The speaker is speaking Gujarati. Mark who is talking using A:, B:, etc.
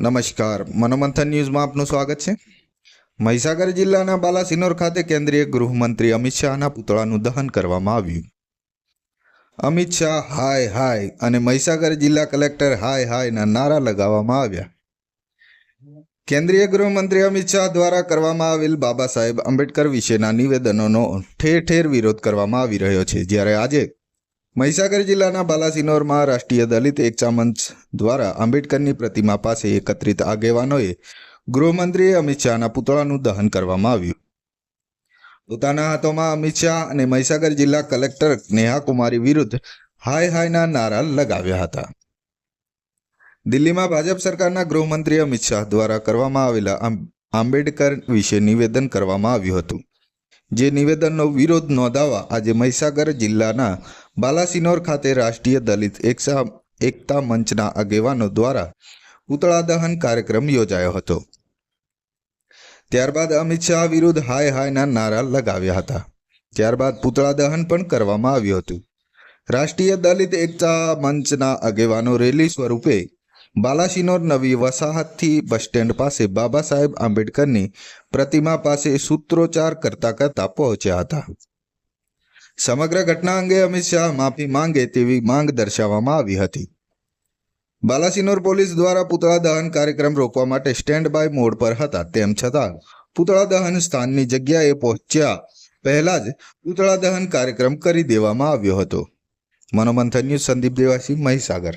A: નમસ્કાર. મનોમંથન ન્યૂઝમાં આપનું સ્વાગત છે. મહીસાગર જિલ્લાના બાલાસિનોર ખાતે કેન્દ્રીય ગૃહમંત્રી અમિત શાહના પુતળાનું દહન કરવામાં આવ્યું. અમિત શાહ હાય હાય અને મહીસાગર જિલ્લા કલેક્ટર હાય હાયના નારા લગાવવામાં આવ્યા. કેન્દ્રીય ગૃહમંત્રી અમિત શાહ દ્વારા કરવામાં આવેલ બાબા સાહેબ આંબેડકર વિશેના નિવેદનોનો ઠેર ઠેર વિરોધ કરવામાં આવી રહ્યો છે. જ્યારે આજે મહીસાગર જિલ્લાના બાલાસિનોરમાં રાષ્ટ્રીય દલિત એકતા મંચ દ્વારા આંબેડકરની પ્રતિમા પાસે એકત્રિત આગેવાનોએ ગૃહમંત્રી અમિત શાહના પુતળાનું દહન કરવામાં આવ્યું. પોતાના હાથોમાં અમિત શાહ અને મહીસાગર જિલ્લા કલેક્ટર નેહા કુમારી વિરુદ્ધ હાય હાયના નારા લગાવ્યા હતા. દિલ્હીમાં ભાજપ સરકારના ગૃહમંત્રી અમિત શાહ દ્વારા કરવામાં આવેલા આંબેડકર વિશે નિવેદન કરવામાં આવ્યું હતું. જે નિવેદનનો વિરોધ નોંધાવવા આજે મહીસાગર જિલ્લાના બાલાસિનોર ખાતે રાષ્ટ્રીય દલિત એકતા એકતા મંચના આગેવાનો દ્વારા પૂતળા દહન કાર્યક્રમ યોજાયો હતો. ત્યારબાદ અમિત શાહ વિરુદ્ધ હાય હાયના નારા લગાવ્યા હતા. ત્યારબાદ પૂતળા દહન પણ કરવામાં આવ્યું હતું. રાષ્ટ્રીય દલિત એકતા મંચના આગેવાનો રેલી સ્વરૂપે બાલાસિનોર નવી વસાહતથી બસ સ્ટેન્ડ પાસે બાબા સાહેબ આંબેડકરની પ્રતિમા પાસે સૂત્રોચ્ચાર કરતા કરતા પહોંચ્યા હતા. સમગ્ર ઘટના અંગે અમિત શાહ માફી માંગે તેવી માંગ દર્શાવવામાં આવી હતી. બાલાસિનોર પોલીસ દ્વારા પુતળા દહન કાર્યક્રમ રોકવા માટે સ્ટેન્ડ બાય મોડ પર હતા, તેમ છતાં પુતળા દહન સ્થાનની જગ્યાએ પહોંચ્યા પહેલા જ પુતળા દહન કાર્યક્રમ કરી દેવામાં આવ્યો હતો. મનોમંથન ન્યૂઝ સંદીપ દેવાસી મહીસાગર.